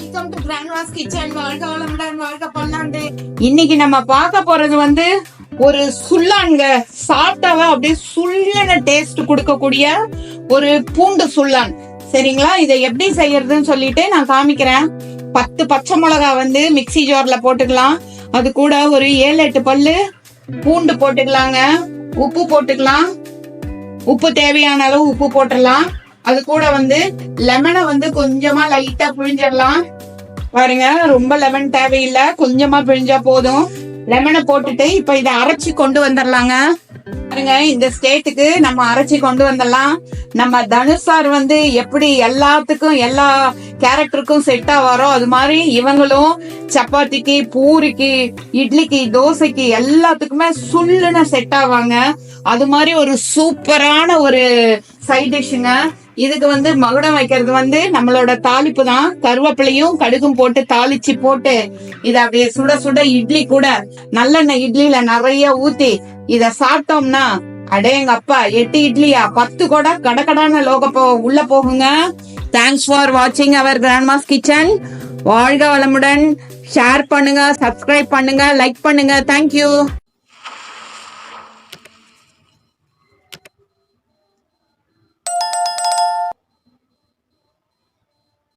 Welcome to கிராண்ட்வாஸ் kitchen வாழ்க வளமுடன் வாழ்க பல்லாண்டு இன்னைக்கு நம்ம பார்க்க போறது வந்து ஒரு சுல்லான்ங்க சாப்பிட்டாவே அப்படியே சுள்ளன டேஸ்ட் கொடுக்கக்கூடிய ஒரு பூண்டு சுல்லான் சரிங்களா? இதை எப்படி செய்யறதுன்னு சொல்லிட்டு நான் காமிக்கிறேன். பத்து பச்சை மிளகா வந்து மிக்ஸி ஜார்ல போட்டுக்கலாம். அது கூட ஒரு ஏழு எட்டு பல்லு பூண்டு போட்டுக்கலாங்க. உப்பு போட்டுக்கலாம். உப்பு தேவையான அளவு உப்பு போட்டுடலாம். அது கூட வந்து லெமனை வந்து கொஞ்சமா லைட்டா புழிஞ்சிடலாம். பாருங்க ரொம்ப லெமன் தேவையில்லை. கொஞ்சமா பிழிஞ்சா போதும். லெமனை போட்டுட்டு இப்ப இதை அரைச்சி கொண்டு வந்துடலாங்க. பாருங்க இந்த ஸ்டேட்டுக்கு நம்ம அரைச்சி கொண்டு வந்துடலாம். நம்ம தனுஷ் சார் வந்து எப்படி எல்லாத்துக்கும் எல்லா கேரக்டருக்கும் செட் ஆவாரோ அது மாதிரி இவங்களும் சப்பாத்திக்கு பூரிக்கு இட்லிக்கு தோசைக்கு எல்லாத்துக்குமே சுள்ளுன்னு செட் ஆவாங்க. அது மாதிரி ஒரு சூப்பரான ஒரு சைட் டிஷ்ஷுங்க இதுக்கு வந்து மகுடம் வைக்கிறது வந்து நம்மளோட தாளிப்பு தான். கருவேப்பிலையும் கடுகும் போட்டு தாளிச்சு போட்டு இத அப்படியே சுட சுட இட்லி கூட நல்லெண்ணெய் இட்லியில நிறைய ஊத்தி இத சாப்பிட்டோம்னா அடேங்க அப்பா எட்டு இட்லியா? பத்து கூட கடக்கடான லோக உள்ள போகுங்க. தேங்க்ஸ் ஃபார் வாட்சிங் அவர் கிராண்ட்மாஸ் கிச்சன் வாழ்க வளமுடன். ஷேர் பண்ணுங்க சப்ஸ்கிரைப் பண்ணுங்க லைக் பண்ணுங்க. தேங்க்யூ